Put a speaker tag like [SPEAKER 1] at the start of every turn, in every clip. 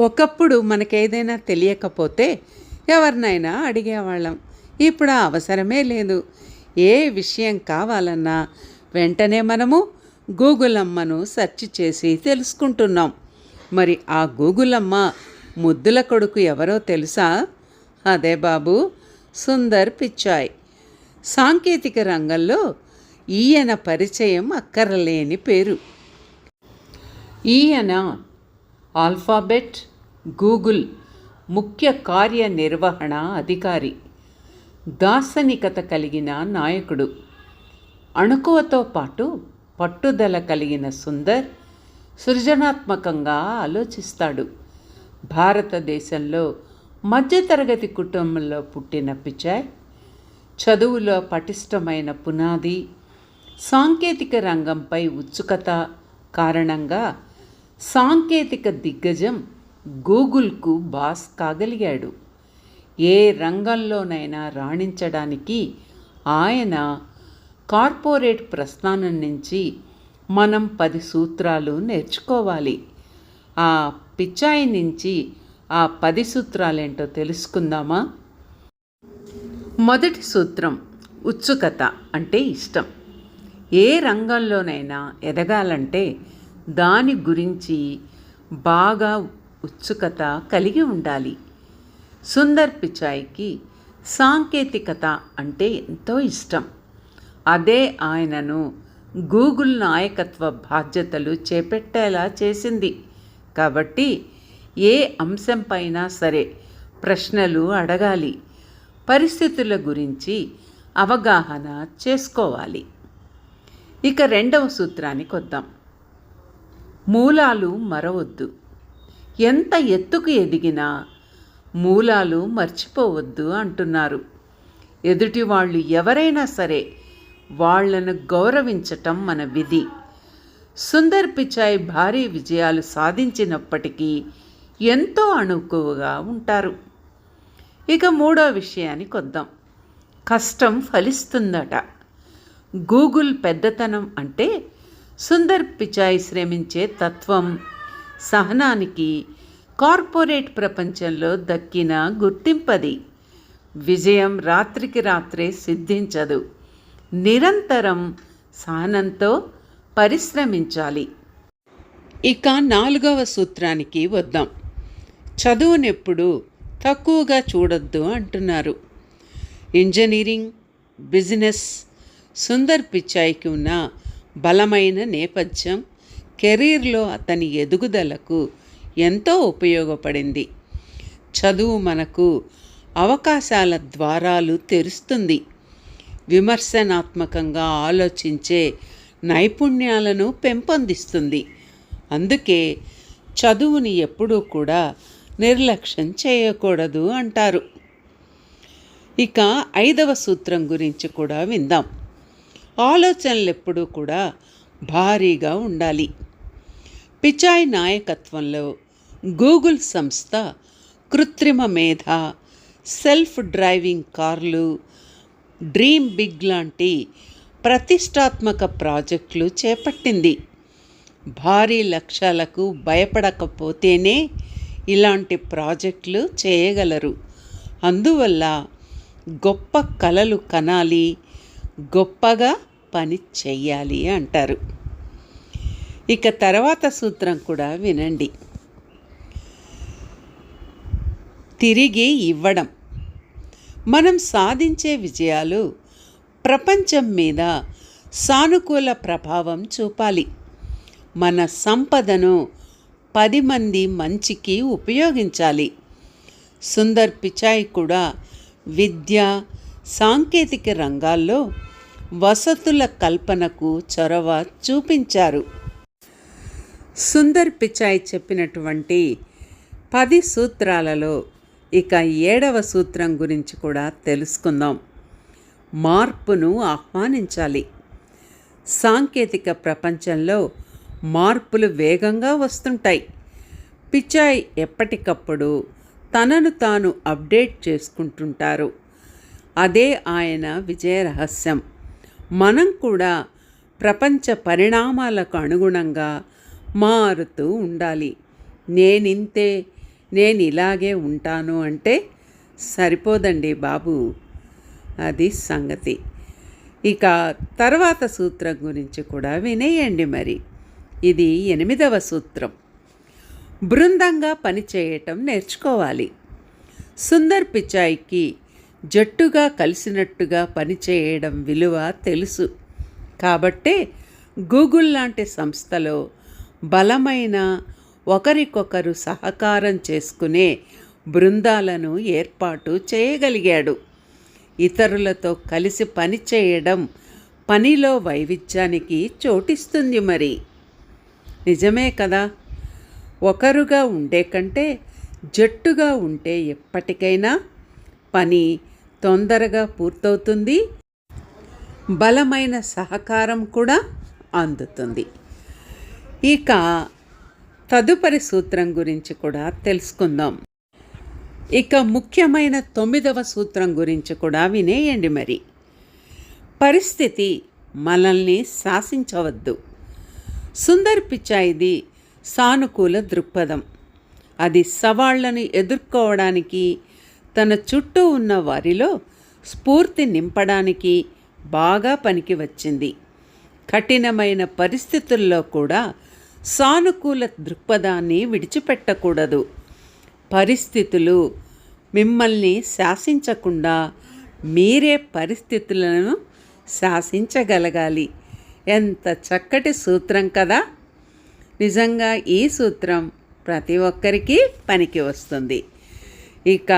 [SPEAKER 1] ఒకప్పుడు మనకేదైనా తెలియకపోతే ఎవరినైనా అడిగేవాళ్ళం. ఇప్పుడు ఆ అవసరమే లేదు. ఏ విషయం కావాలన్నా వెంటనే మనము గూగుల్ అమ్మను సెర్చ్ చేసి తెలుసుకుంటున్నాం. మరి ఆ గూగుల్ అమ్మ ముద్దుల కొడుకు ఎవరో తెలుసా? అదే బాబు సుందర్ పిచ్చాయ్. సాంకేతిక రంగంలో ఈయన పరిచయం అక్కరలేని పేరు. ఈయన ఆల్ఫాబెట్ గూగుల్ ముఖ్య కార్యనిర్వహణ అధికారి దార్శనికత కలిగిన నాయకుడు. అణుకువతో పాటు పట్టుదల కలిగిన సుందర్ సృజనాత్మకంగా ఆలోచిస్తాడు. భారతదేశంలో మధ్యతరగతి కుటుంబంలో పుట్టిన పిచాయ్ చదువులో పటిష్టమైన పునాది సాంకేతిక రంగంపై ఉత్సుకత కారణంగా సాంకేతిక దిగ్గజం గూగుల్కు బాస్ కాగలిగాడు. ఏ రంగంలోనైనా రాణించడానికి ఆయన కార్పొరేట్ ప్రస్థానం నుంచి మనం పది సూత్రాలు నేర్చుకోవాలి. ఆ పిచ్చాయి నుంచి ఆ పది సూత్రాలేంటో తెలుసుకుందామా? మొదటి సూత్రం ఉత్సుకత అంటే ఇష్టం. ఏ రంగంలోనైనా ఎదగాలంటే దాని గురించి బాగా ఉత్సుకత కలిగి ఉండాలి. సుందర్ పిచాయ్కి సాంకేతికత అంటే ఎంతో ఇష్టం. అదే ఆయనను గూగుల్ నాయకత్వ బాధ్యతలు చేపట్టేలా చేసింది. కాబట్టి ఏ అంశంపైనా సరే ప్రశ్నలు అడగాలి. పరిస్థితుల గురించి అవగాహన చేసుకోవాలి. ఇక రెండవ సూత్రానికి వద్దాం. మూలాలు మరవద్దు. ఎంత ఎత్తుకు ఎదిగినా మూలాలు మర్చిపోవద్దు అంటున్నారు. ఎదుటి వాళ్ళు ఎవరైనా సరే వాళ్ళను గౌరవించటం మన విధి. సుందర్ పిచాయ్ భారీ విజయాలు సాధించినప్పటికీ ఎంతో అణుకువగా ఉంటారు. ఇక మూడో విషయానికి వద్దాం. కష్టం ఫలిస్తుందట. గూగుల్ పెద్దతనం అంటే సుందర్ పిచాయ్ శ్రమించే తత్వం. సహనానికి కార్పొరేట్ ప్రపంచంలో దక్కిన గుర్తింపది. విజయం రాత్రికి రాత్రే సిద్ధించదు. నిరంతరం సహనంతో పరిశ్రమించాలి. ఇక నాలుగవ సూత్రానికి వద్దాం. చదువునెప్పుడు తక్కువగా చూడొద్దు అంటున్నారు. ఇంజనీరింగ్ బిజినెస్ సుందర్ పిచాయికి ఉన్న బలమైన నేపథ్యం కెరీర్లో అతని ఎదుగుదలకు ఎంతో ఉపయోగపడింది. చదువు మనకు అవకాశాల ద్వారాలు తెరుస్తుంది. విమర్శనాత్మకంగా ఆలోచించే నైపుణ్యాలను పెంపొందిస్తుంది. అందుకే చదువుని ఎప్పుడూ కూడా నిర్లక్ష్యం చేయకూడదు అంటారు. ఇక ఐదవ సూత్రం గురించి కూడా విందాం. ఆలోచనలు ఎప్పుడూ కూడా భారీగా ఉండాలి. పిచాయ్ నాయకత్వంలో గూగుల్ సంస్థ కృత్రిమ మేధ సెల్ఫ్ డ్రైవింగ్ కార్లు డ్రీమ్ బిగ్ లాంటి ప్రతిష్టాత్మక ప్రాజెక్టులు చేపట్టింది. భారీ లక్ష్యాలకు భయపడకపోతేనే ఇలాంటి ప్రాజెక్టులు చేయగలరు. అందువల్ల గొప్ప కలలు కనాలి గొప్పగా పని చెయ్యాలి అంటారు. ఇక తర్వాత సూత్రం కూడా వినండి. తిరిగి ఇవ్వడం. మనం సాధించే విజయాలు ప్రపంచం మీద సానుకూల ప్రభావం చూపాలి. మన సంపదను పది మంది మంచికి ఉపయోగించాలి. సుందర్ పిచాయ్ కూడా విద్య సాంకేతిక రంగాల్లో వసతుల కల్పనకు చొరవ చూపించారు. సుందర్ పిచాయ్ చెప్పినటువంటి పది సూత్రాలలో ఇక ఏడవ సూత్రం గురించి కూడా తెలుసుకుందాం. మార్పును ఆహ్వానించాలి. సాంకేతిక ప్రపంచంలో మార్పులు వేగంగా వస్తుంటాయి. పిచాయ్ ఎప్పటికప్పుడు తనను తాను అప్డేట్ చేసుకుంటుంటారు. అదే ఆయన విజయ రహస్యం. మనం కూడా ప్రపంచ పరిణామాలకు అనుగుణంగా మారుతూ ఉండాలి. నేనింతే నేను ఇలాగే ఉంటాను అంటే సరిపోదండి బాబు. అది సంగతి. ఇక తర్వాత సూత్రం గురించి కూడా వినేయండి మరి. ఇది ఎనిమిదవ సూత్రం. బృందంగా పనిచేయటం నేర్చుకోవాలి. సుందర్ పిచాయికి జట్టుగా కలిసినట్టుగా పనిచేయడం విలువ తెలుసు. కాబట్టే గూగుల్ లాంటి సంస్థలో బలమైన ఒకరికొకరు సహకారం చేసుకునే బృందాలను ఏర్పాటు చేయగలిగాడు. ఇతరులతో కలిసి పనిచేయడం పనిలో వైవిధ్యానికి చోటిస్తుంది మరి. నిజమే కదా? ఒకరుగా ఉండే కంటే జట్టుగా ఉంటే ఎప్పటికైనా పని తొందరగా పూర్తవుతుంది. బలమైన సహకారం కూడా అందుతుంది. ఇక తదుపరి సూత్రం గురించి కూడా తెలుసుకుందాం. ఇక ముఖ్యమైన తొమ్మిదవ సూత్రం గురించి కూడా వినేయండి మరి. పరిస్థితి మనల్ని శాసించవద్దు. సుందర్ పిచాయిది సానుకూల దృక్పథం. అది సవాళ్ళను ఎదుర్కోవడానికి తన చుట్టూ ఉన్న వారిలో స్ఫూర్తి నింపడానికి బాగా పనికి వచ్చింది. కఠినమైన పరిస్థితుల్లో కూడా సానుకూల దృక్పథాన్ని విడిచిపెట్టకూడదు. పరిస్థితులు మిమ్మల్ని శాసించకుండా మీరే పరిస్థితులను శాసించగలగాలి. ఎంత చక్కటి సూత్రం కదా! నిజంగా ఈ సూత్రం ప్రతి ఒక్కరికి పనికి వస్తుంది. ఇక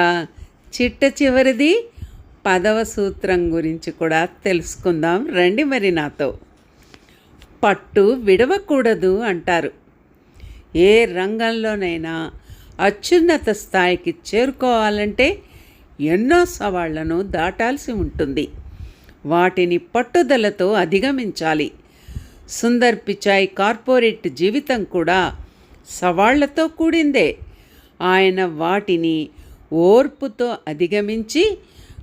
[SPEAKER 1] చిట్ట చివరిది పదవ సూత్రం గురించి కూడా తెలుసుకుందాం. రండి మరి నాతో. పట్టు విడవకూడదు అంటారు. ఏ రంగంలోనైనా అత్యున్నత స్థాయికి చేరుకోవాలంటే ఎన్నో సవాళ్ళను దాటాల్సి ఉంటుంది. వాటిని పట్టుదలతో అధిగమించాలి. సుందర్ పిచాయ్ కార్పొరేట్ జీవితం కూడా సవాళ్ళతో కూడిందే. ఆయన వాటిని ఓర్పుతో అధిగమించి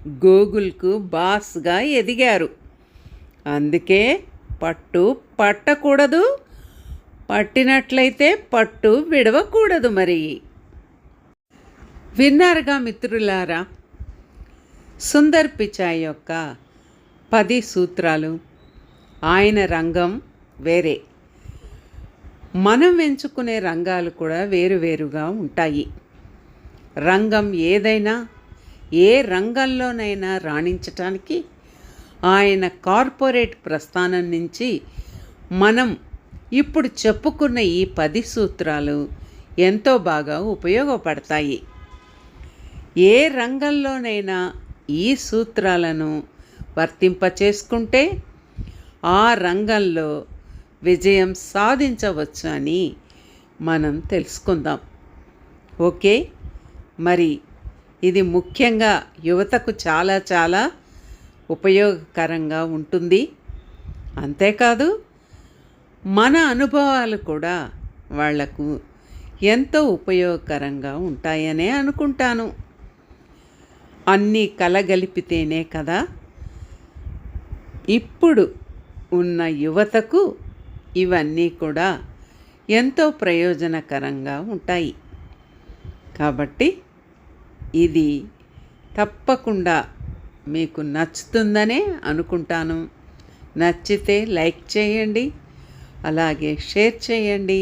[SPEAKER 1] గూగుల్కు బాస్గా ఎదిగారు. అందుకే పట్టు పట్టకూడదు పట్టినట్లయితే పట్టు విడవకూడదు మరి. విన్నారుగా మిత్రులారా? సుందర్ పిచాయ్ యొక్క పది సూత్రాలు. ఆయన రంగం వేరే. మనం ఎంచుకునే రంగాలు కూడా వేరువేరుగా ఉంటాయి. రంగం ఏదైనా ఏ రంగంలోనైనా రాణించటానికి ఆయన కార్పొరేట్ ప్రస్థానం నుంచి మనం ఇప్పుడు చెప్పుకున్న ఈ పది సూత్రాలు ఎంతో బాగా ఉపయోగపడతాయి. ఏ రంగంలోనైనా ఈ సూత్రాలను వర్తింపచేసుకుంటే ఆ రంగంలో విజయం సాధించవచ్చు అని మనం తెలుసుకుందాం. ఓకే? మరి ఇది ముఖ్యంగా యువతకు చాలా చాలా ఉపయోగకరంగా ఉంటుంది. అంతేకాదు మన అనుభవాలు కూడా వాళ్ళకు ఎంతో ఉపయోగకరంగా ఉంటాయనే అనుకుంటాను. అన్నీ కలగలిపితేనే కదా. ఇప్పుడు ఉన్న యువతకు ఇవన్నీ కూడా ఎంతో ప్రయోజనకరంగా ఉంటాయి. కాబట్టి ఇది తప్పకుండా మీకు నచ్చుతుందనే అనుకుంటాను. నచ్చితే లైక్ చేయండి అలాగే షేర్ చేయండి.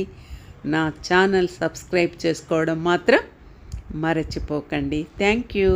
[SPEAKER 1] నా ఛానల్ సబ్స్క్రైబ్ చేసుకోవడం మాత్రం మరచిపోకండి. Thank you.